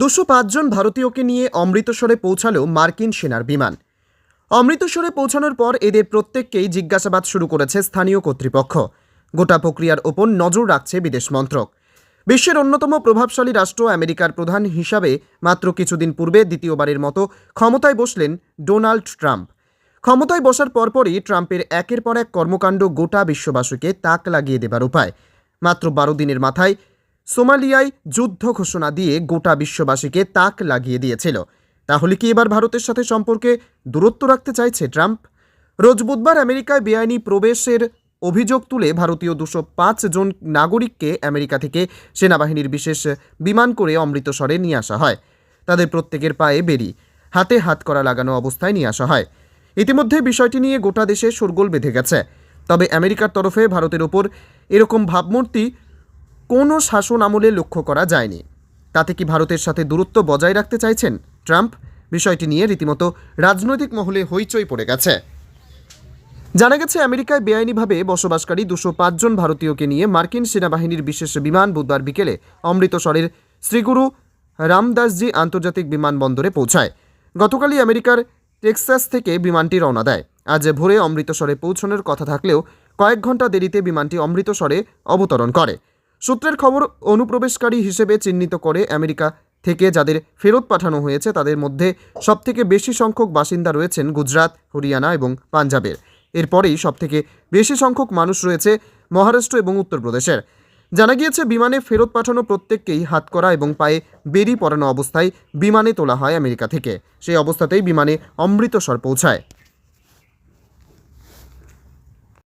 দুশো পাঁচজন ভারতীয়কে নিয়ে অমৃতসরে পৌঁছালো মার্কিন সেনার বিমান। অমৃতসরে পৌঁছানোর পর এদের প্রত্যেককেই জিজ্ঞাসাবাদ শুরু করেছে স্থানীয় কর্তৃপক্ষ। গোটা প্রক্রিয়ার ওপর নজর রাখছে বিদেশ মন্ত্রক। বিশ্বের অন্যতম প্রভাবশালী রাষ্ট্র আমেরিকার প্রধান হিসাবে মাত্র কিছুদিন পূর্বে দ্বিতীয়বারের মতো ক্ষমতায় বসলেন ডোনাল্ড ট্রাম্প। ক্ষমতায় বসার পরপরই ট্রাম্পের একের পর এক কর্মকাণ্ড গোটা বিশ্ববাসীকে তাক লাগিয়ে দেবার উপায়। মাত্র বারো দিনের মাথায় সোমালিয়ায় যুদ্ধ ঘোষণা দিয়ে গোটা বিশ্ববাসীকে তাক লাগিয়ে দিয়েছিল। তাহলে কি এবার ভারতের সাথে সম্পর্কে দূরত্ব রাখতে চাইছে ট্রাম্প? রোজ বুধবার আমেরিকায় বেআইনি প্রবেশের অভিযোগ তুলে ভারতীয় দুশো পাঁচ জন নাগরিককে আমেরিকা থেকে সেনাবাহিনীর বিশেষ বিমান করে অমৃতসরে নিয়ে আসা হয়। তাদের প্রত্যেকের পায়ে বেরি হাতে হাত করা লাগানো অবস্থায় নিয়ে আসা হয়। ইতিমধ্যে বিষয়টি নিয়ে গোটা দেশে শোরগোল বেঁধে গেছে। তবে আমেরিকার তরফে ভারতের ওপর এরকম ভাবমূর্তি কোনো শাসন আমলে লক্ষ্য করা যায়নি। তাতে কি ভারতের সাথে দূরত্ব বজায় রাখতে চাইছেন ট্রাম্প? বিষয়টি নিয়ে রীতিমতো রাজনৈতিক মহলে হইচই পড়ে গেছে। জানা গেছে, আমেরিকায় বেআইনিভাবে বসবাসকারী দুশো পাঁচজন ভারতীয়কে নিয়ে মার্কিন সেনাবাহিনীর বিশেষ বিমান বুধবার বিকেলে অমৃতসরের শ্রীগুরু রামদাসজি আন্তর্জাতিক বিমানবন্দরে পৌঁছায়। গতকালই আমেরিকার টেক্সাস থেকে বিমানটি রওনা দেয়। আজ ভোরে অমৃতসরে পৌঁছানোর কথা থাকলেও কয়েক ঘণ্টা দেরিতে বিমানটি অমৃতসরে অবতরণ করে। সূত্রের খবর, অনুপ্রবেশকারী হিসেবে চিহ্নিত করে আমেরিকা থেকে যাদের ফেরত পাঠানো হয়েছে, তাদের মধ্যে সবথেকে বেশি সংখ্যক বাসিন্দা রয়েছেন গুজরাট, হরিয়ানা এবং পাঞ্জাবের। এরপরেই সবথেকে বেশি সংখ্যক মানুষ রয়েছে মহারাষ্ট্র এবং উত্তরপ্রদেশের। জানা গিয়েছে, বিমানে ফেরত পাঠানো প্রত্যেককেই হাতকড়া এবং পায়ে বেরি পরানো অবস্থায় বিমানে তোলা হয় আমেরিকা থেকে। সেই অবস্থাতেই বিমানে অমৃতসর পৌঁছায়।